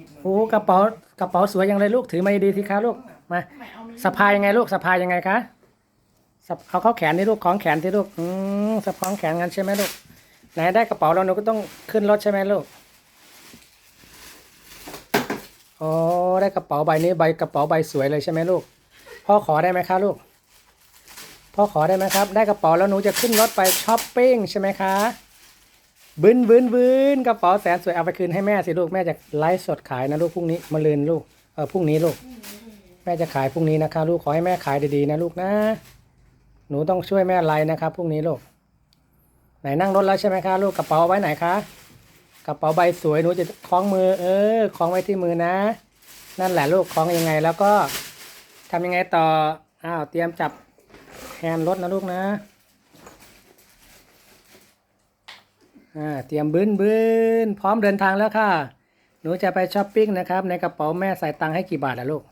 ยิบหนูโอ้กระเป๋ากระเป๋าสวยยังเลยลูกถือมาดีสิคะลูกมาสะพายยังไงลูกสะพายยังไงคะเอาเข้าแขนนี่ลูกของแขนที่ลูกอืมสะพายแขนกันใช่ไหมลูกไหนได้กระเป๋าแล้วหนูก็ต้องขึ้นรถใช่ไหมลูกโอ้ได้กระเป๋าใบนี้ใบกระเป๋าใบสวยเลยใช่ไหมลูก พ่อขอได้ไหมคะลูก พ่อขอได้ไหมครับ ได้กระเป๋าแล้วหนูจะขึ้นรถไปช้อปปิ้งใช่ไหมคะ บึนบึนบึนกระเป๋าแสนสวยเอาไปคืนให้แม่สิลูกแม่จะไลฟ์สดขายนะลูกพรุ่งนี้มะรืนลูกเออพรุ่งนี้ลูก แม่จะขายพรุ่งนี้นะคะ ลูกขอให้แม่ขายดีๆนะลูกนะ หนูต้องช่วยแม่ไลน์นะครับพรุ่งนี้ลูกไหนนั่งรถแล้วใช่ไหมคะลูกกระเป๋าไว้ไหนคะกระเป๋าใบสวยหนูจะคล้องมือ เออคล้องไว้ที่มือนะ นั่นแหละลูกคล้องยังไงแล้วก็ทำยังไงต่ออ้าวเตรียมจับแฮนด์รถนะลูกนะอ่า เตรียมบื้นบื้นพร้อมเดินทางแล้วค่ะ หนูจะไปช้อปปิ้งนะครับ ในกระเป๋าแม่ใส่ตังค์ให้กี่บาทอะลูก